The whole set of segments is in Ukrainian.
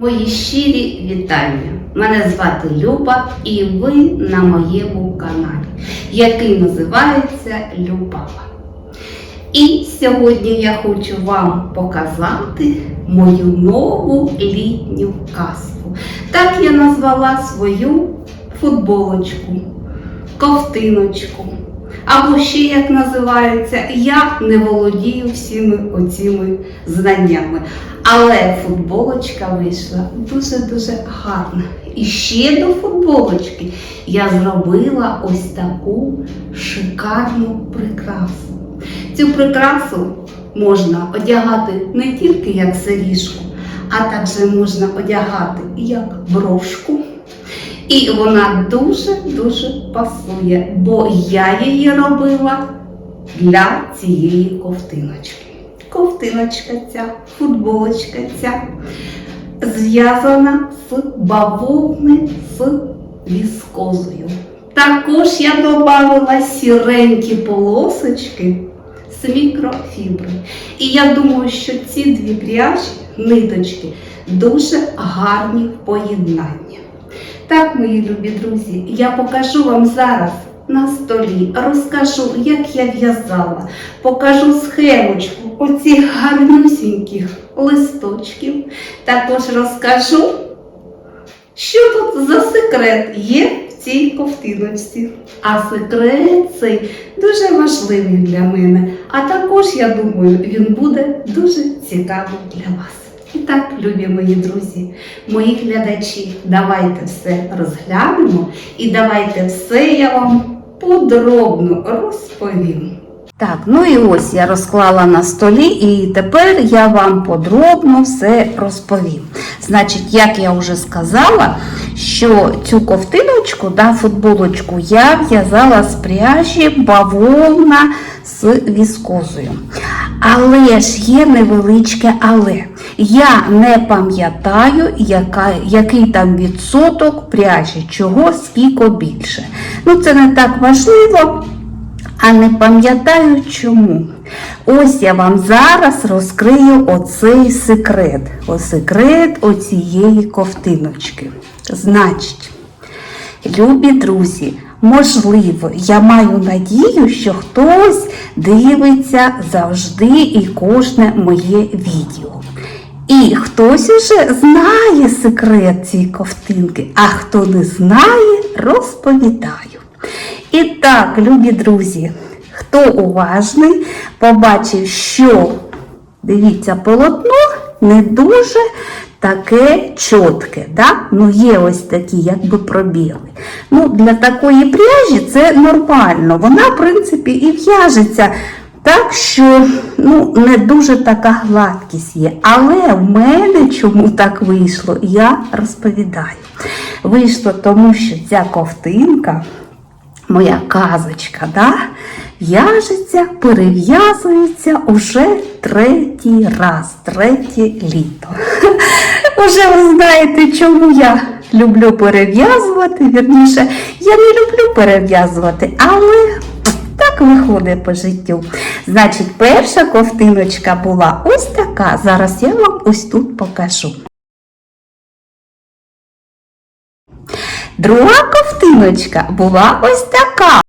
Мої щирі вітання. Мене звати Люба і ви на моєму каналі, який називається Любава. І сьогодні я хочу вам показати мою нову літню казку. Так я назвала свою футболочку, ковтиночку. Або ще як називається, я не володію всіми оціми знаннями. Але футболочка вийшла дуже-дуже гарна. І ще до футболочки я зробила ось таку шикарну прикрасу. Цю прикрасу можна одягати не тільки як сиріжку, а також можна одягати як брошку. І вона дуже-дуже пасує, бо я її робила для цієї ковтиночки. Ковтиночка ця, футболочка ця зв'язана з бавовни з віскозою. Також я додала сіренькі полосочки з мікрофібри. І я думаю, що ці дві пряжі, ниточки, дуже гарні в поєднанні. Так, мої любі друзі, я покажу вам зараз на столі, розкажу, як я в'язала, покажу схемочку оцих гарнюсіньких листочків. Також розкажу, що тут за секрет є в цій ковтиночці. А секрет цей дуже важливий для мене. А також, я думаю, він буде дуже цікавий для вас. І так, любі мої друзі, мої глядачі, давайте все розглянемо і давайте все я вам подробно розповім. Так, ну і ось я розклала на столі, і тепер я вам подробно все розповім. Значить, як я вже сказала, що цю ковтиночку, да, футболочку я в'язала з пряжі бавовна з віскозою. Але ж є невеличке але. Я не пам'ятаю, який там відсоток пряжі, чого скільки більше. Ну, це не так важливо. А не пам'ятаю чому. Ось я вам зараз розкрию оцей секрет. О секрет оцієї ковтиночки. Значить, любі друзі, можливо, я маю надію, що хтось дивиться завжди і кожне моє відео. І хтось уже знає секрет цієї ковтинки, а хто не знає, розповідаю. І так, любі друзі, хто уважний, побачив, що, дивіться, полотно не дуже таке чітке. Да? Ну, є ось такі, якби пробіли. Ну, Для такої пряжі це нормально. Вона, в принципі, і в'яжеться. Так що ну, не дуже така гладкість є. Але в мене чому так вийшло, я розповідаю. Вийшло тому, що ця ковтинка, моя казочка, да, в'яжеться, перев'язується уже третій раз, третє літо. Уже ви знаєте, чому я люблю перев'язувати. Вірніше, я не люблю перев'язувати, але так виходить по життю. Значить, перша ковтиночка була ось така. Зараз я вам ось тут покажу. Друга ковтиночка була ось така.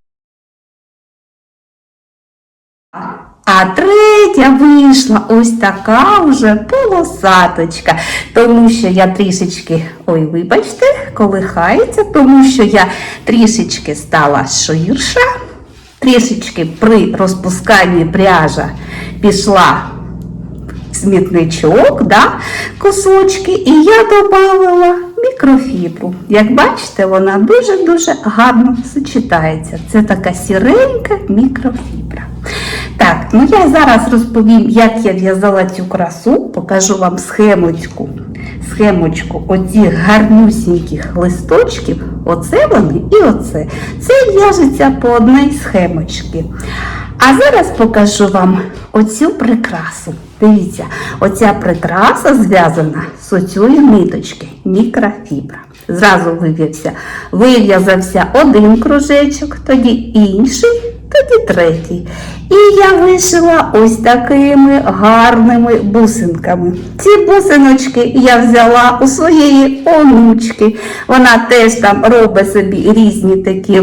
А третя вийшла ось така вже полосаточка, тому що я трішечки, ой, вибачте, колихається, тому що я трішечки стала ширша, трішечки при розпусканні пряжа пішла смітничок, да, кусочки, і я додала мікрофібру. Як бачите, вона дуже-дуже гарно сочетається. Це така сіренька мікрофібра. Так, ну я зараз розповім, як я в'язала цю красу, покажу вам схемочку. Схемочку оцих гарнюсіньких листочків. Оце вони і оце. Це в'яжеться по одній схемочці. А зараз покажу вам оцю прикрасу. Дивіться, оця прикраса зв'язана з оцієї ниточки, мікрофібра. Зразу вив'язався, один кружечок, тоді інший тоді третій. І я вишила ось такими гарними бусинками. Ці бусиночки я взяла у своєї онучки. Вона теж там робить собі різні такі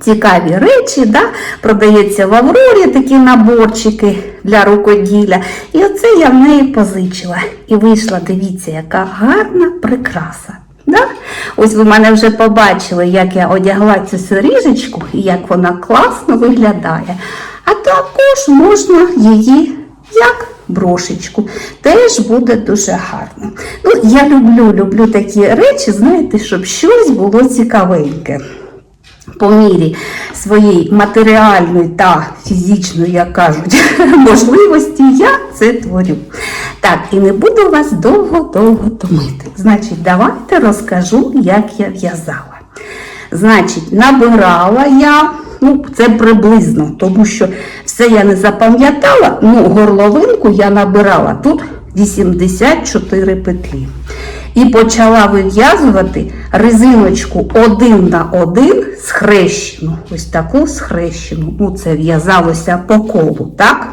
цікаві речі, да? продається в Аврорі такі наборчики для рукоділля. І оце я в неї позичила. І вийшла, дивіться, яка гарна прикраса. Да? Ось ви мене вже побачили, як я одягла цю сиріжечку і як вона класно виглядає. А також можна її як брошечку. Теж буде дуже гарно. Ну, я люблю, люблю такі речі, знаєте, щоб щось було цікавеньке по мірі своєї матеріальної та фізичної, як кажуть, можливості, я це творю. Так, і не буду вас довго-довго томити. Значить, давайте розкажу, як я в'язала. Значить, набирала я, ну, це приблизно, тому що все я не запам'ятала, ну, горловинку я набирала тут 84 петлі. І почала вив'язувати резиночку один на один схрещену. Ось таку схрещену. Ну, це в'язалося по колу, так?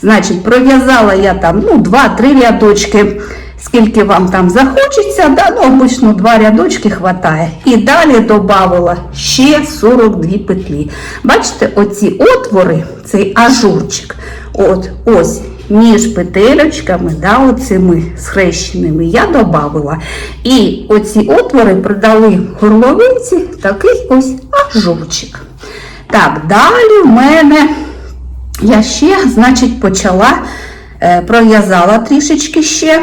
Значить, пров'язала я там ну, 2-3 рядочки, скільки вам там захочеться, да? ну, обично 2 рядочки хватає. І далі додавала ще 42 петлі. Бачите, оці отвори, цей ажурчик, от, ось між петелечками, да, оцими схрещеними, я додавала. І оці отвори придали горловинці такий ось ажурчик. Так, далі в мене я ще, значить, почала, е, пров'язала трішечки ще,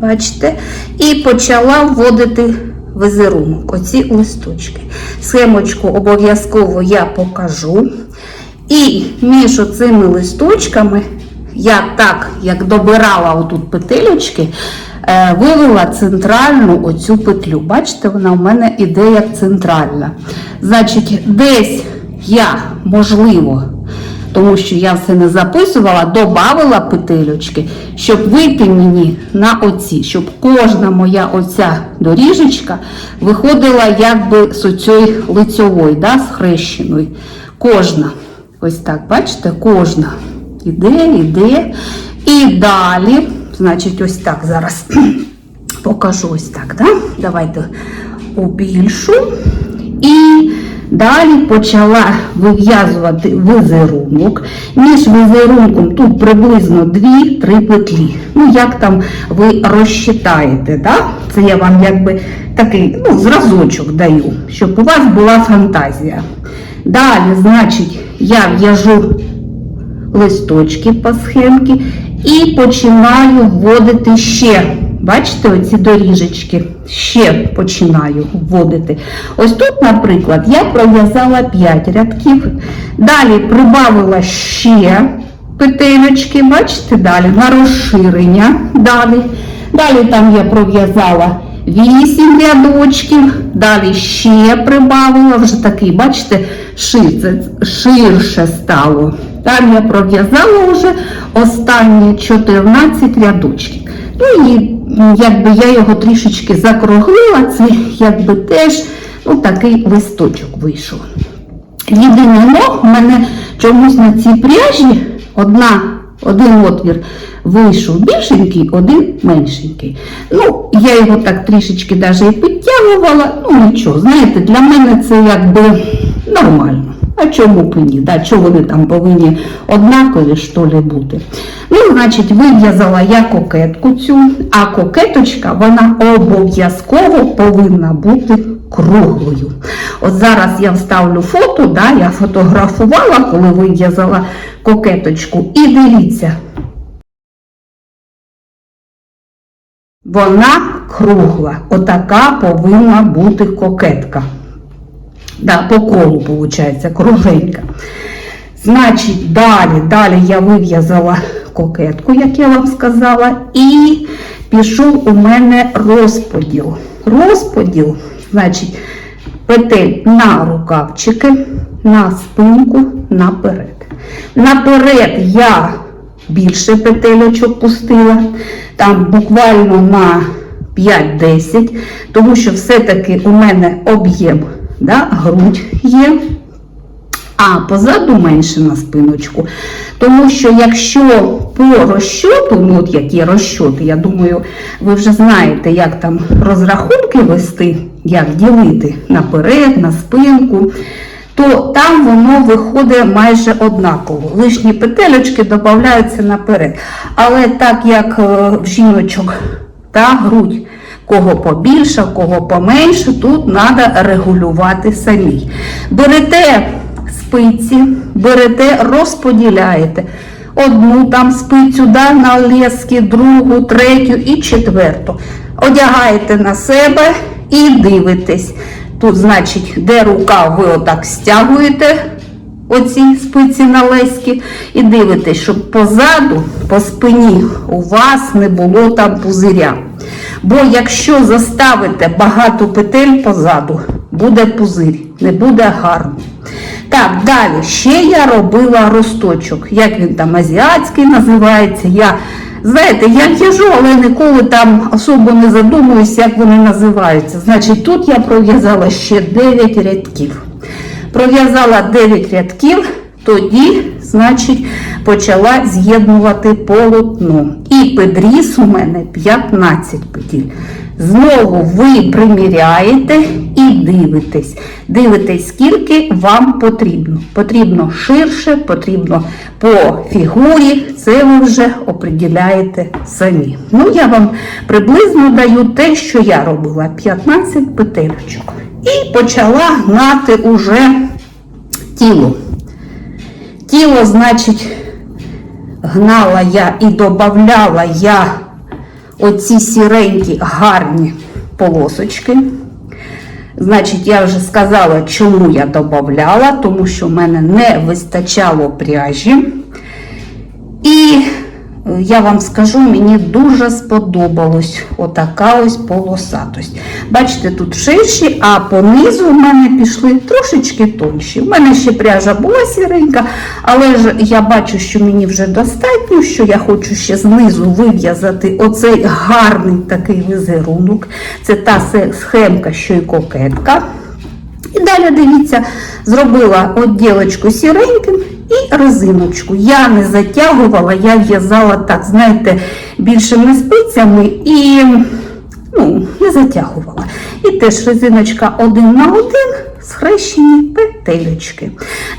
бачите, і почала вводити візерунок, оці листочки. Схемочку обов'язково я покажу. І між оцими листочками я так, як добирала отут петелечки, е, вивела центральну оцю петлю. Бачите, вона в мене іде як центральна. Значить, десь я, можливо, тому що я все не записувала, додавала петельочки, щоб вийти мені на оці, щоб кожна моя оця доріжечка виходила якби з оцієї лицьової, да, схрещеної. Кожна. Ось так, бачите, кожна іде, іде. І далі, значить, ось так зараз покажу ось так. Да? Давайте убільшу. І далі почала вив'язувати візерунок. Між візерунком тут приблизно 2-3 петлі. Ну, як там ви розчитаєте, да? це я вам якби такий ну, зразочок даю, щоб у вас була фантазія. Далі, значить, я в'яжу листочки по схемці і починаю вводити ще. Бачите, оці доріжечки ще починаю вводити. Ось тут, наприклад, я пров'язала 5 рядків. Далі прибавила ще петелечки, бачите, далі на розширення. Далі, далі там я пров'язала 8 рядочків, далі ще прибавила, вже такий, бачите, ширше, ширше стало. Там я пров'язала вже останні 14 рядочків. Ну і якби я його трішечки закруглила, це якби теж ну, такий листочок вийшов. Єдине но в мене чомусь на цій пряжі одна, один отвір вийшов більшенький, один меншенький. Ну, я його так трішечки навіть і підтягувала, ну нічого, знаєте, для мене це якби нормально. А чому б ні? Да? Чого вони там повинні однакові що ли бути? Ну, значить, вив'язала я кокетку цю, а кокеточка вона обов'язково повинна бути круглою. От зараз я вставлю фото, да, я фотографувала, коли вив'язала кокеточку. І дивіться, вона кругла. Отака повинна бути кокетка. Да, по колу, виходить, кругленька. Значить, далі, далі я вив'язала кокетку, як я вам сказала, і пішов у мене розподіл. Розподіл, значить, петель на рукавчики, на спинку, наперед. Наперед я більше петельочок пустила, там буквально на 5-10, тому що все-таки у мене об'єм, да, грудь є. а позаду менше на спиночку. Тому що якщо по розчоту, ну от які розчоти, я думаю, ви вже знаєте, як там розрахунки вести, як ділити наперед, на спинку, то там воно виходить майже однаково. Лишні петелечки додаються наперед. Але так як е, в жіночок та грудь, кого побільше, кого поменше, тут треба регулювати самі. Берете спиці, берете, розподіляєте. Одну там спицю да, на лески, другу, третю і четверту. Одягаєте на себе і дивитесь. Тут, значить, де рука, ви отак стягуєте оці спиці на лески і дивитесь, щоб позаду, по спині у вас не було там пузиря. Бо якщо заставите багато петель позаду, буде пузир, не буде гарно. Так, далі ще я робила росточок. Як він там азіатський називається. Я, знаєте, я в'яжу, але ніколи там особо не задумуюсь, як вони називаються. Значить, тут я пров'язала ще 9 рядків. Пров'язала 9 рядків, тоді, значить, почала з'єднувати полотно. І педріс у мене 15 петель. Знову ви приміряєте і дивитесь. Дивитесь, скільки вам потрібно. Потрібно ширше, потрібно по фігурі. Це ви вже оприділяєте самі. Ну, я вам приблизно даю те, що я робила: 15 петелечок. І почала гнати уже тіло. Тіло, значить, гнала я і додавала я оці сіренькі гарні полосочки. Значить, я вже сказала, чому я додавала, тому що в мене не вистачало пряжі. І я вам скажу, мені дуже сподобалось отака ось полосатость. Бачите, тут ширші, а по низу в мене пішли трошечки тонші. У мене ще пряжа була сіренька, але ж я бачу, що мені вже достатньо, що я хочу ще знизу вив'язати оцей гарний такий візерунок. Це та схемка, що й кокетка. І далі дивіться, зробила відділочку сіреньким і резиночку. Я не затягувала, я в'язала так, знаєте, більшими спицями і ну, не затягувала. І теж резиночка один на один, схрещені петелечки.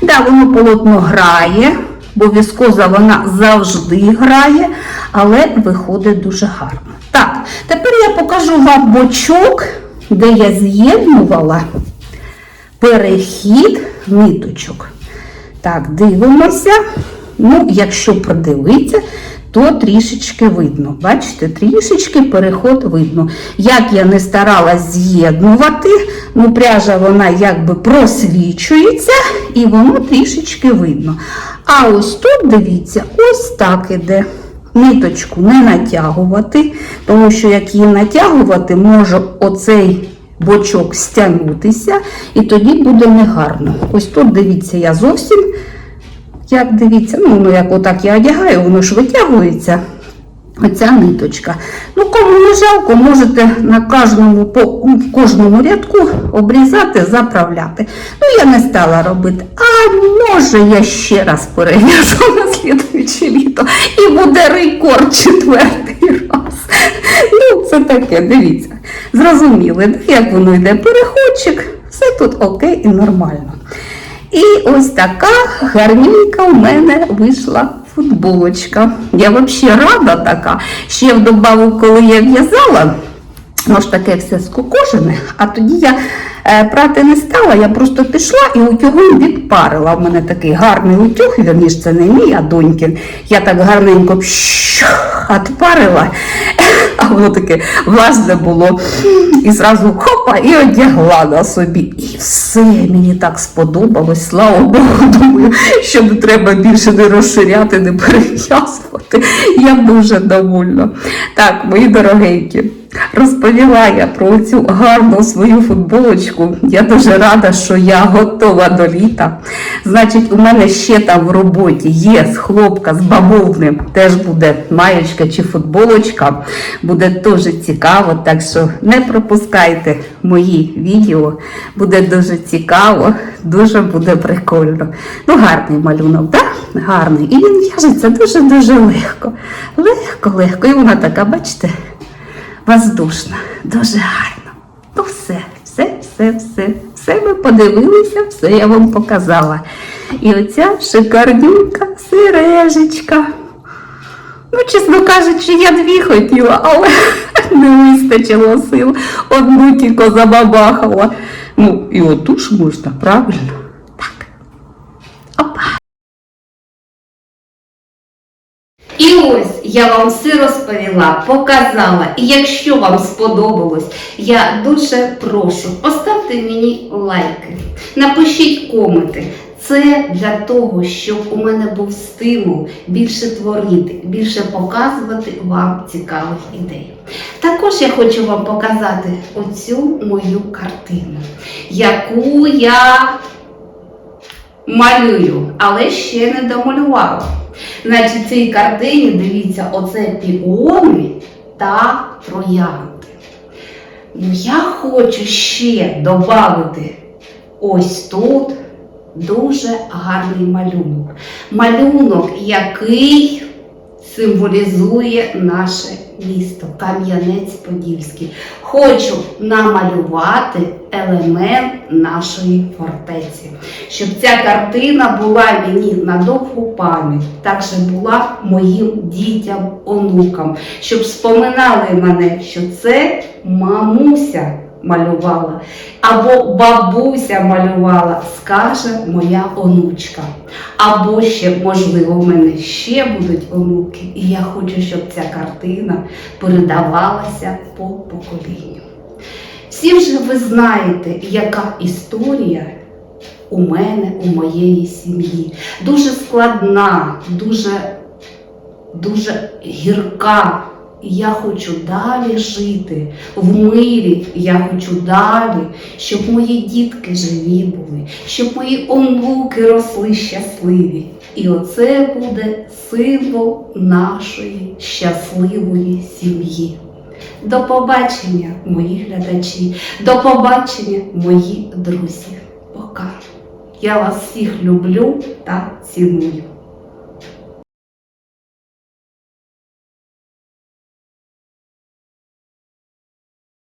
Да, воно полотно грає, бо віскоза вона завжди грає, але виходить дуже гарно. Так, тепер я покажу вам бочок, де я з'єднувала перехід ниточок. Так, дивимося. Ну, якщо продивитися, то трішечки видно. Бачите, трішечки переход видно. Як я не старалась з'єднувати, ну пряжа вона якби просвічується і воно трішечки видно. А ось тут, дивіться, ось так іде. Ниточку не натягувати, тому що як її натягувати, може оцей бочок стягнутися, і тоді буде негарно. Ось тут, дивіться, я зовсім, як дивіться, ну, ну як отак я одягаю, воно ж витягується. Оця ниточка. Ну, кому не жалко, можете на кожному, по, в кожному рядку обрізати, заправляти. Ну, я не стала робити. А може я ще раз перев'яжу на слідуюче літо і буде рекорд четвертий раз. Ну, це таке, дивіться. Зрозуміли, як воно йде переходчик, все тут окей і нормально. І ось така гарненька у мене вийшла футболочка. Я взагалі рада така. Ще вдобавок, коли я в'язала, ну ж таке все скукожене, а тоді я е, прати не стала, я просто пішла і утюгом відпарила. У мене такий гарний утюг, вірніш, це не мій, а донькин. Я так гарненько відпарила, таке власне було. І зразу хопа, і одягла на собі. І все мені так сподобалось. Слава Богу, думаю, що не треба більше не розширяти, не перев'язувати. Я дуже довольна. Так, мої дорогенькі. розповіла я про цю гарну свою футболочку. Я дуже рада, що я готова до літа. Значить, у мене ще там в роботі є з хлопка з бавовни. Теж буде маєчка чи футболочка. Буде дуже цікаво, так що не пропускайте мої відео. Буде дуже цікаво, дуже буде прикольно. Ну, гарний малюнок, так? Гарний. І він в'яжеться дуже-дуже легко. Легко, легко. І вона така, бачите, воздушна, дуже гарно. Ну, все, все, все, все, все ви подивилися, все я вам показала. І оця шикарнюка сережечка. Ну, чесно кажучи, я дві хотіла, але не вистачило сил. Одну тільки забабахала. Ну, і от ж можна, правильно? Так. І ось я вам все розповіла, показала. І якщо вам сподобалось, я дуже прошу, поставте мені лайки, напишіть коменти. Це для того, щоб у мене був стимул більше творити, більше показувати вам цікавих ідей. Також я хочу вам показати оцю мою картину, яку я малюю, але ще не домалювала. Значить, в цій картині дивіться, оце піони та троянди. Ну, я хочу ще додати ось тут дуже гарний малюнок. Малюнок, який символізує наше місто Кам'янець-Подільський. Хочу намалювати елемент нашої фортеці, щоб ця картина була мені на довгу пам'ять, також була моїм дітям, онукам, щоб споминали мене, що це мамуся малювала, або бабуся малювала, скаже моя онучка. Або ще, можливо, в мене ще будуть онуки, і я хочу, щоб ця картина передавалася по поколінню. Всі вже ви знаєте, яка історія у мене, у моєї сім'ї. Дуже складна, дуже, дуже гірка. Я хочу далі жити в мирі. Я хочу далі, щоб мої дітки живі були, щоб мої онуки росли щасливі. І оце буде символ нашої щасливої сім'ї. До побачення, мої глядачі, до побачення, мої друзі. Пока. Я вас всіх люблю та ціную.